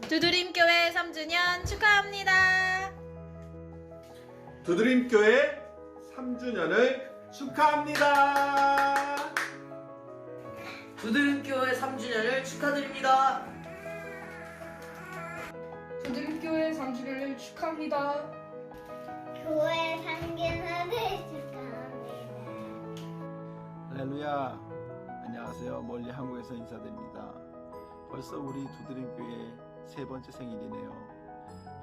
두드림교회 3주년 축하합니다. 두드림교회 3주년을 축하합니다. 두드림교회 3주년을 축하드립니다. 두들교회 3주년을 축하합니다. 교회 상견례를 축하합니다. 할렐루야. 안녕하세요. 멀리 한국에서 인사드립니다. 벌써 우리 두드림교회 세 번째 생일이네요.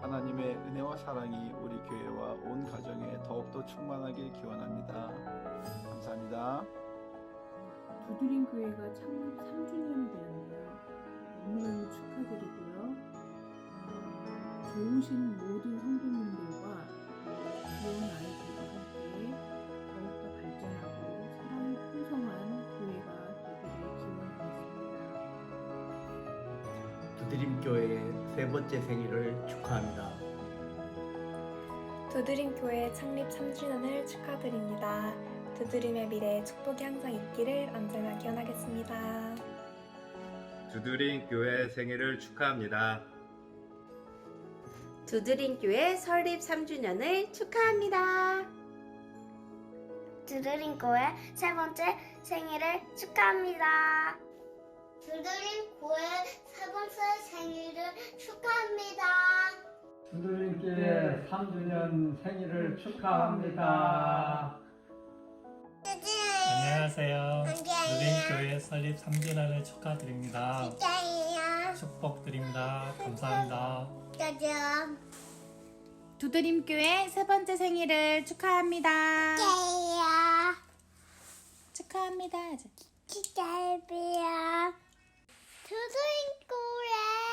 하나님의 은혜와 사랑이 우리 교회와 온 가정에 더욱더 충만하길 기원합니다. 감사합니다. 두드림 교회가 창립 3주년이 되었네요. 너무너무 축하드리고요. 어, 좋으신 모든 성도님들 드림교회의 세 번째 생일을 축하합니다. 두드림 교회 창립 3주년을 축하드립니다. 두드림의 미래에 축복이 항상 있기를 언제나 기원하겠습니다. 두드림 교회 생일을 축하합니다. 두드림교회 설립 3주년을 축하합니다. 두드림 교회 세 번째 생일을 축하합니다. 두드림 교회 세 번째 생일을 축하합니다. 두드림교회 3주년 생일을 축하합니다. 안녕하세요. 누린교회 설립 3주년을 축하드립니다. 축하해요. 축복드립니다. 감사합니다. 짜잔. 두드림교회 세 번째 생일을 축하합니다. 축하해요. 축하합니다. 축하해요. 교회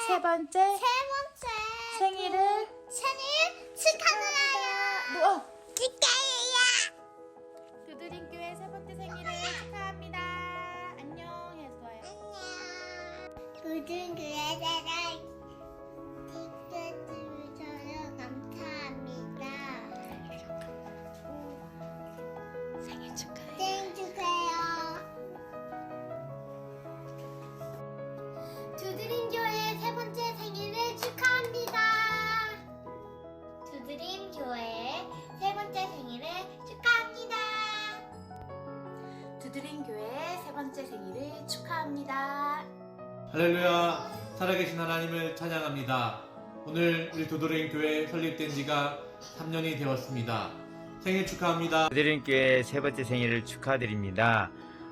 세 번째 세 번째 생일을 생일 축하드려요. 뭐? 축하해요. 두드림교회 세 번째 생일을 축하합니다. 안녕 해서요. 안녕. 두드림 교회 사랑 지켜주셔서 감사합니다. 생일 축하 드림 교회 세 번째 생일을 축하합니다. 두드림 교회 세 번째 생일을 축하합니다. 할렐루야 살아계신 하나님을 찬양합니다 오늘 우리 도도랭 교회 설립된 지가 3년이 되었습니다 생일 축하합니다 두드림 교회 세 번째 생일을 축하드립니다.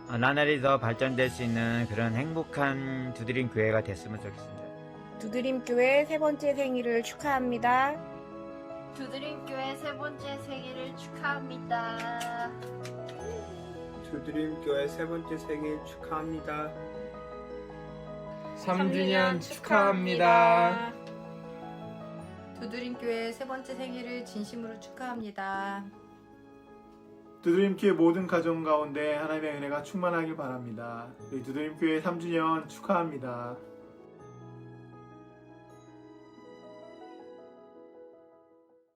어, 나날이 더 발전될 수 있는 그런 행복한 두드림 교회가 됐으면 좋겠습니다. 두드림 교회 세 번째 생일을 축하합니다. 두드림 교회 세 번째 생일을 축하합니다. 두드림교회 세 번째 생일 축하합니다. 3주년 축하합니다. 두드림교회 세 번째 생일을 진심으로 축하합니다. 두드림교회 모든 가정 가운데 하나님의 은혜가 충만하길 바랍니다. 우리 두드림교회 3주년 축하합니다.